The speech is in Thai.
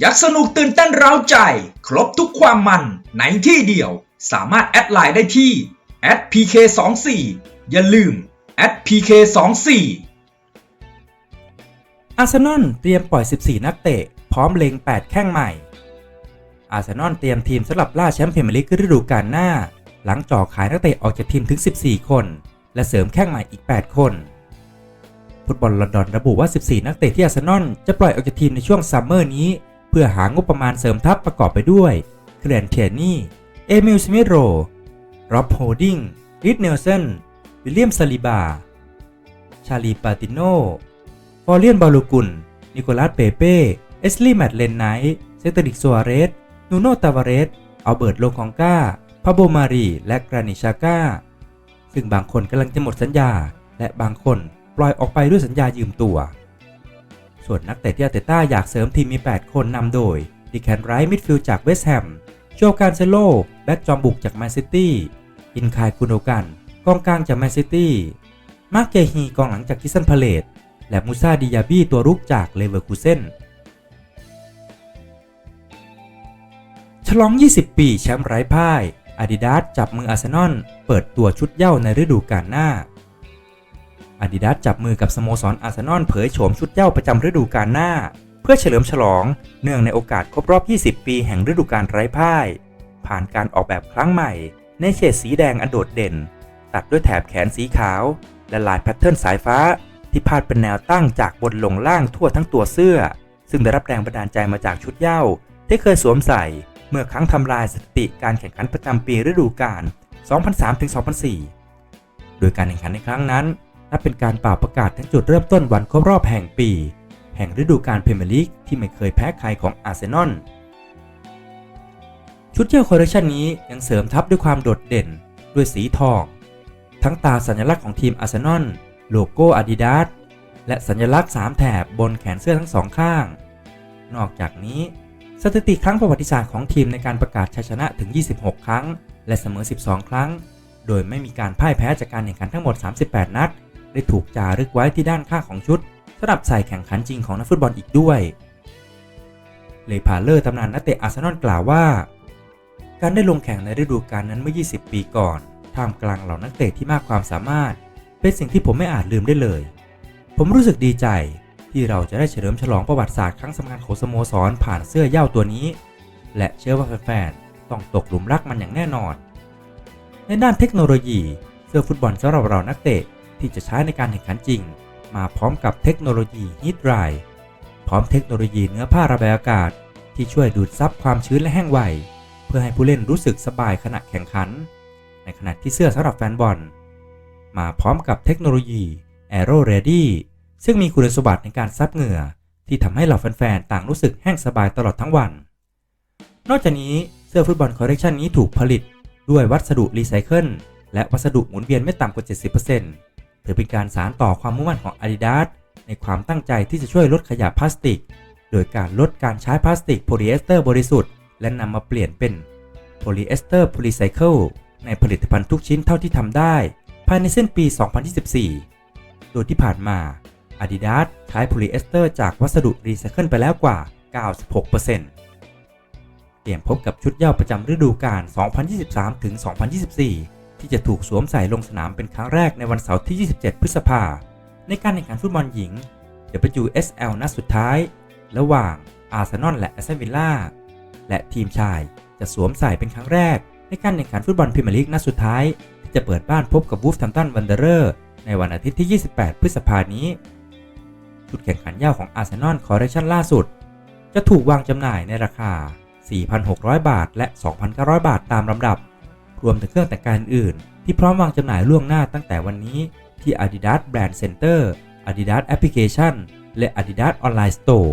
อยากสนุกตื่นเต้นเร้าใจ ครบทุกความมันในที่เดียว สามารถแอดไลน์ได้ที่ @pk24 อย่าลืม @pk24 อาร์เซนอลเตรียมปล่อย 14 นักเตะ พร้อมเล็ง 8 แข้งใหม่ อาร์เซนอลเตรียมทีมสำหรับล่าแชมป์พรีเมียร์ลีกฤดูกาลหน้า หลังจ่อขายนักเตะออกจากทีมถึง 14 คน และเสริมแข้งใหม่อีก 8 คนฟุตบอลลอนดอนระบุว่า 14 นักเตะที่อาร์เซนอลจะปล่อยออกจากทีมในช่วงซัมเมอร์นี้ เพื่อหางบประมาณเสริมทัพประกอบไปด้วยเคลนเทียนี่ เอมิลสมิธโรร็อบโฮดิงริดเนลสันวิลเลียมซาลิบา ชาลีปาติโนฟอรเลียนบาลูกุนนิโคลัสเปเป้ เอสลีแมตเลนไนท์เซตริกซัวเรส นูโนตาวาเรส อัลเบิร์ตโลคองกาพาโบมารี และกรานิชาก้า ซึ่งบางคนกำลังจะหมดสัญญา และบางคนปล่อยออกไปด้วยสัญญายืมตัว ส่วนนักเตะที่อาร์เตต้าอยากเสริมทีมมี 8 คนนำโดยดิแคนไรท์มิดฟิลด์จากเวสต์แฮมโจการเซโลแบ็กจอมบุกจากแมนซิตี้อินคายกุโดกันกองกลางจากแมนซิตี้มาร์กเกฮีกองหลังจากคิสันพาเลตและมูซาดิยาบีตัวรุกจากเลเวอร์คูเซนฉลอง 20 ปีแชมป์ไร้พ่ายอาดิดาสจับมืออาร์เซนอลเปิดตัวชุดเย้าในฤดูกาลหน้า อาดิดาสจับมือกับสโมสรอาร์เซนอลเผยโฉมชุดเย้าประจำฤดูกาลหน้า เพื่อเฉลิมฉลอง เนื่องในโอกาสครบรอบ 20 ปีแห่งฤดูกาลไร้พ่าย ผ่านการออกแบบครั้งใหม่ ในเฉดสีแดงอันโดดเด่น ตัดด้วยแถบแขนสีขาว และลายแพทเทิร์นสายฟ้า ที่พาดเป็นแนวตั้งจากบนลงล่างทั่วทั้งตัวเสื้อ ซึ่งได้รับแรงบันดาลใจมาจากชุดเย้าที่เคยสวมใส่ เมื่อครั้งทำลายสถิติการแข่งขันประจำปีฤดูกาล 2003-2004 โดยการแข่งขันในครั้งนั้น นับเป็นการเป่าประกาศทั้งจุดเริ่มต้นวันครบรอบแห่งปี แห่งฤดูกาลพรีเมียร์ลีกที่ไม่เคยแพ้ใครของอาร์เซนอลชุดเจ้าคอลเลคชันนี้ยังเสริมทับด้วยความโดดเด่นด้วยสีทอง ทั้งตาสัญลักษณ์ของทีมอาร์เซนอลโลโก้อาดิดาสและสัญลักษณ์ 3 แถบบนแขนเสื้อทั้งสองข้าง นอกจากนี้สถิติครั้งประวัติศาสตร์ของทีมในการประกาศชัยชนะถึง 26 ครั้ง และเสมอ 12 ครั้ง โดยไม่มีการพ่ายแพ้จากการแข่งขันทั้งหมด 38 นัด ได้ถูกจารึกไว้ที่ด้านข้างของชุดสำหรับใส่แข่งขันจริงของนักฟุตบอลอีกด้วย เลพาเลอร์ตำนานนักเตะอาร์เซนอลกล่าวว่า การได้ลงแข่งในฤดูกาลนั้นเมื่อ 20 ปีก่อนท่ามกลางเหล่านักเตะที่มากความสามารถ เป็นสิ่งที่ผมไม่อาจลืมได้เลย ผมรู้สึกดีใจที่เราจะได้เฉลิมฉลองประวัติศาสตร์ครั้งสำคัญของสโมสรผ่านเสื้อเย้าตัวนี้ และเชื่อว่าแฟนๆต้องตกหลุมรักมันอย่างแน่นอน ในด้านเทคโนโลยี เสื้อฟุตบอลสำหรับเรานักเตะ ที่จะใช้ในการแข่งขันจริง มาพร้อมกับเทคโนโลยีฮีทไรพร้อมเทคโนโลยีเนื้อผ้าระบายอากาศ ที่ช่วยดูดซับความชื้นและแห้งไว เพื่อให้ผู้เล่นรู้สึกสบายขณะแข่งขัน ในขณะที่เสื้อสำหรับแฟนบอล มาพร้อมกับเทคโนโลยี Aero Ready ซึ่งมีคุณสมบัติในการซับเหงื่อ ที่ทำให้เหล่าแฟนๆต่างรู้สึกแห้งสบายตลอดทั้งวัน นอกจากนี้เสื้อฟุตบอลคอลเลคชันนี้ถูกผลิตด้วยวัสดุรีไซเคิลและวัสดุหมุนเวียนไม่ต่ำกว่า 70% ถือเป็นการสานต่อความมุ่งมั่นของ Adidas ในความตั้งใจที่จะช่วยลดขยะพลาสติก โดยการลดการใช้พลาสติกโพลีเอสเตอร์บริสุทธิ์และนำมาเปลี่ยนเป็นโพลีเอสเตอร์พลีไซเคิลในผลิตภัณฑ์ทุกชิ้นเท่าที่ทำได้ ภายในเส้นปี 2024 โดยที่ผ่านมา Adidas ใช้โพลีเอสเตอร์จากวัสดุรีไซเคิลไปแล้วกว่า 96%เตรียมพบกับชุดเย้าประจำฤดูกาล 2023-2024 ที่จะถูกสวมใส่ลงสนามเป็นครั้งแรกในวันเสาร์ที่ 27 พฤษภาในการแข่งขันฟุตบอลหญิง WSL นัดสุดท้าย ระหว่างอาร์เซนอลและแอสตันวิลล่าและทีมชายจะสวมใส่เป็นครั้งแรก ในการแข่งขันฟุตบอลพรีเมียร์ลีกนัดสุดท้าย ที่จะเปิดบ้านพบกับวูฟแฮมตันวันเดอร์ในวันอาทิตย์ที่ 28 พฤษภานี้ชุดแข่งขันเย้าของอาร์เซนอลคอร์เรชั่นล่าสุด จะถูกวางจำหน่ายในราคา 4,600 บาท และ 2,900 บาทตามลำดับ รวมถึงเครื่องแต่งกายอื่น ที่พร้อมวางจำหน่ายล่วงหน้าตั้งแต่วันนี้ที่ Adidas Brand Center Adidas Application และ Adidas Online Store